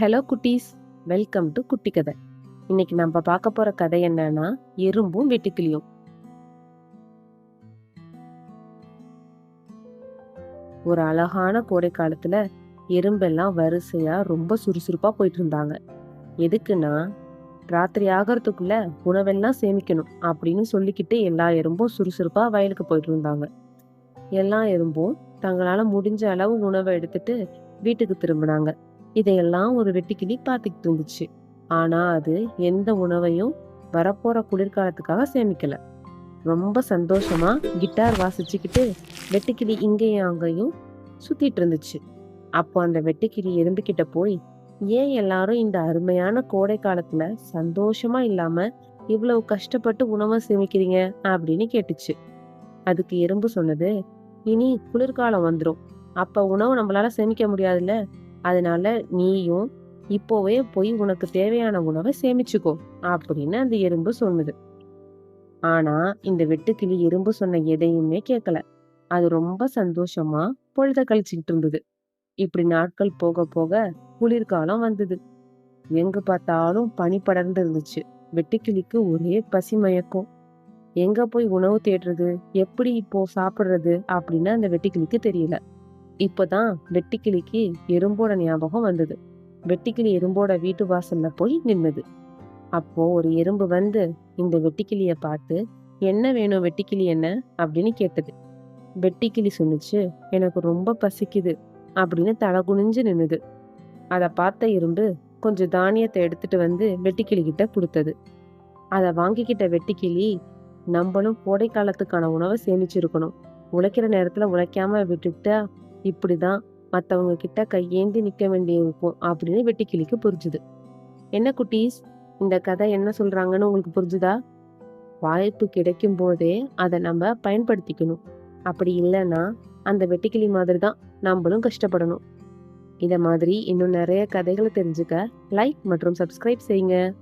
Hello குட்டீஸ். Welcome to குட்டி கதை. இன்னைக்கு நம்ம பார்க்க போற கதை என்னன்னா எறும்பும் வெட்டுக்கிளியும். ஒரு அழகான கோடை காலத்துல எறும்பெல்லாம் வரிசையா ரொம்ப சுறுசுறுப்பா போயிட்டு இருந்தாங்க எதுக்குன்னா ராத்திரி ஆகிறதுக்குள்ள உணவெல்லாம் சேமிக்கணும் அப்படின்னு சொல்லிக்கிட்டு எல்லா எறும்பும் சுறுசுறுப்பா வயலுக்கு போயிட்டு இருந்தாங்க எல்லா எறும்பும் தங்களால முடிஞ்ச அளவு உணவை எடுத்துட்டு வீட்டுக்கு திரும்பினாங்க. இதையெல்லாம் ஒரு வெட்டுக்கிளி பார்த்துக்கிட்டு இருந்துச்சு. ஆனா அது எந்த உணவையும் வரப்போற குளிர்காலத்துக்காக சேமிக்கல. ரொம்ப சந்தோஷமா கிட்டார் வாசிச்சுக்கிட்டு வெட்டுக்கிளி இங்கேயும் அங்கேயும் சுத்திட்டு இருந்துச்சு. அப்போ அந்த வெட்டுக்கிளி எறும்புக்கிட்ட போய் ஏன் எல்லாரும் இந்த அருமையான கோடை காலத்துல சந்தோஷமா இல்லாம இவ்வளவு கஷ்டப்பட்டு உணவை சேமிக்கிறீங்க? அப்படின்னு கேட்டுச்சு. அதுக்கு எறும்பு சொன்னது இனி குளிர்காலம் வந்துடும் அப்ப உணவு நம்மளால சேமிக்க முடியாதுல்ல? அதனால நீயும் இப்போவே போய் உனக்கு தேவையான உணவை சேமிச்சுக்கோ அப்படின்னு அந்த எறும்பு சொன்னது ஆனா இந்த வெட்டுக்கிளி எறும்பு சொன்ன எதையுமே கேட்கல அது ரொம்ப சந்தோஷமா பொழுத கழிச்சுக்கிட்டு இருந்தது. இப்படி நாட்கள் போக போக குளிர்காலம் வந்தது. எங்க பார்த்தாலும் பனி படர்ந்து இருந்துச்சு. வெட்டுக்கிளிக்கு ஒரே பசி மயக்கம். எங்க போய் உணவு தேடுறது? எப்படி இப்போ சாப்பிடுறது? அப்படின்னு அந்த வெட்டுக்கிளிக்கு தெரியல. இப்போதான் வெட்டிக்கிளிக்கு எறும்போட ஞாபகம் வந்தது. வெட்டிக்கிளி எறும்போட வீட்டு வாசல்ல போய் நின்னது. அப்போ ஒரு எறும்பு வந்து இந்த வெட்டிக்கிளிய பார்த்து என்ன வேணும் வெட்டிக்கிளி என்ன? அப்படின்னு கேட்டது. வெட்டிக்கிளி சொன்னிச்சு எனக்கு ரொம்ப பசிக்குது அப்படின்னு தலை குனிஞ்சு நின்னுது. அதை பார்த்த எறும்பு கொஞ்சம் தானியத்தை எடுத்துட்டு வந்து வெட்டிக்கிளி கிட்ட கொடுத்தது. அதை வாங்கிக்கிட்ட வெட்டிக்கிளி நம்மளும் கோடை காலத்துக்கான உணவை சேமிச்சிருக்கணும். உழைக்கிற நேரத்துல உழைக்காம விட்டுட்டா இப்படி தான் மற்றவங்க கிட்ட கையேந்தி நிற்க வேண்டியிருக்கும் அப்படின்னு வெட்டிக்கிளிக்கு புரிஞ்சுது. என்ன குட்டீஸ்? இந்த கதை என்ன சொல்கிறாங்கன்னு உங்களுக்கு புரிஞ்சுதா? வாய்ப்பு கிடைக்கும் போதே அதை நம்ம பயன்படுத்திக்கணும். அப்படி இல்லைன்னா அந்த வெட்டிக்கிளி மாதிரி தான் நம்மளும் கஷ்டப்படணும். இதை மாதிரி இன்னும் நிறைய கதைகளை தெரிஞ்சுக்க லைக் மற்றும் சப்ஸ்கிரைப் செய்யுங்க.